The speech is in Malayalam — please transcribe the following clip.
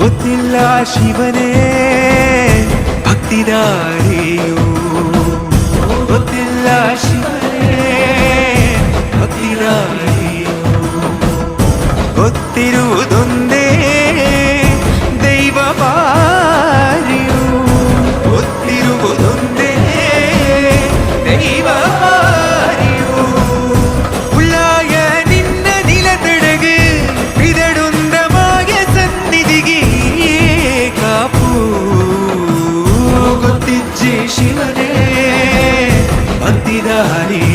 ഒന്നില്ല ശിവനേ ഭക്തിദാരിയോ ذلك